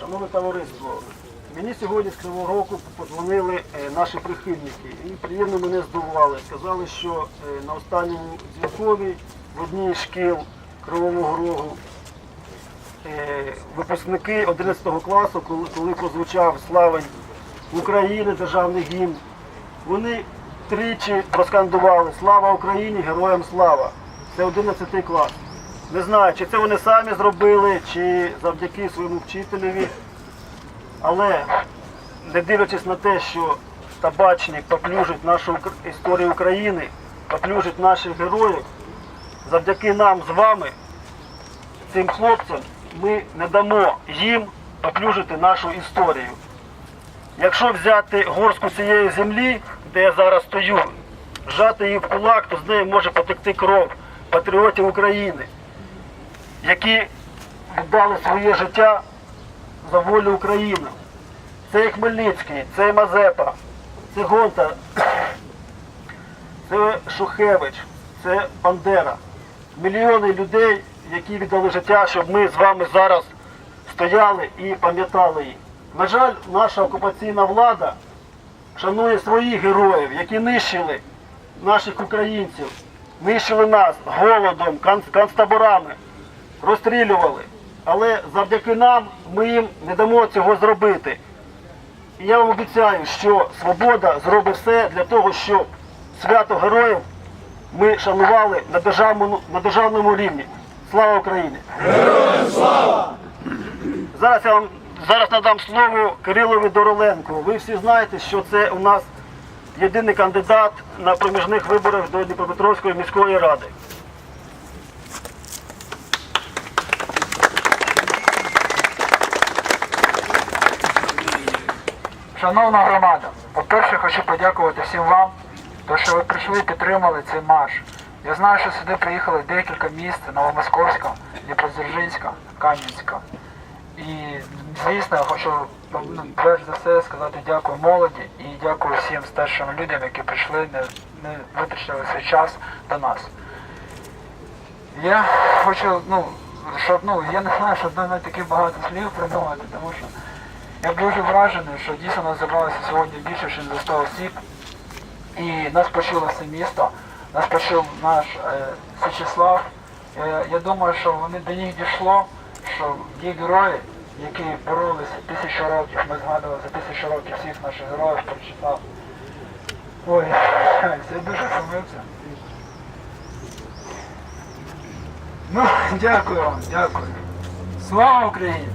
Шановне товариство, мені сьогодні з Кривого Року подзвонили е, наші прихильники і приємно мене здивували. Сказали, що е, на останньому дзвінкові в одній з шкіл Кривого Рогу е, випускники 11 класу, коли прозвучав славень України, державний гімн, вони тричі проскандували Слава Україні, героям слава. Це 11 клас. Не знаю, чи це вони самі зробили, чи завдяки своєму вчителеві. Але не дивлячись на те, що табачник поплюжить нашу історію України, поплюжить наших героїв, завдяки нам з вами, цим хлопцям, ми не дамо їм поплюжити нашу історію. Якщо взяти горстку цієї землі, де я зараз стою, вжати її в кулак, то з неї може потекти кров патріотів України, які віддали своє життя за волю України. Це і Хмельницький, це і Мазепа, це Гонта, це Шухевич, це Бандера. Мільйони людей, які віддали життя, щоб ми з вами зараз стояли і пам'ятали їх. На жаль, наша окупаційна влада шанує своїх героїв, які нищили наших українців, нищили нас голодом, кон- концтаборами, розстрілювали. Але завдяки нам ми їм не дамо цього зробити. І я вам обіцяю, що свобода зробить все для того, щоб свято героїв ми шанували на державному, на державному рівні. Слава Україні! Героям слава! Зараз я вам зараз надам слово Кирилові Дороленку. Ви всі знаєте, що це у нас єдиний кандидат на проміжних виборах до Дніпропетровської міської ради. Шановна громада, по-перше, хочу подякувати всім вам, то що ви прийшли і підтримали цей марш. Я знаю, що сюди приїхали декілька міст Новомосковська, Дніпродзержинська, Кам'янська. І звісно, я хочу ну, перш за все сказати дякую молоді і дякую всім старшим людям, які прийшли, не, не витрачали свій час до нас. Я хочу, ну, щоб, ну, я не знаю, щоб навіть такі багато слів придумати, тому що я дуже вражений, що дійсно нас зібралося сьогодні більше, ніж за 100 осіб. І нас почуло все місто, нас почув наш е, Січеслав. Е, я думаю, що вони до них дійшло, що ті герої, які боролися тисячу років, ми згадували за тисячу років всіх наших героїв, прочитав. Ой, це дуже сумився. Ну, дякую вам, дякую. Слава Україні!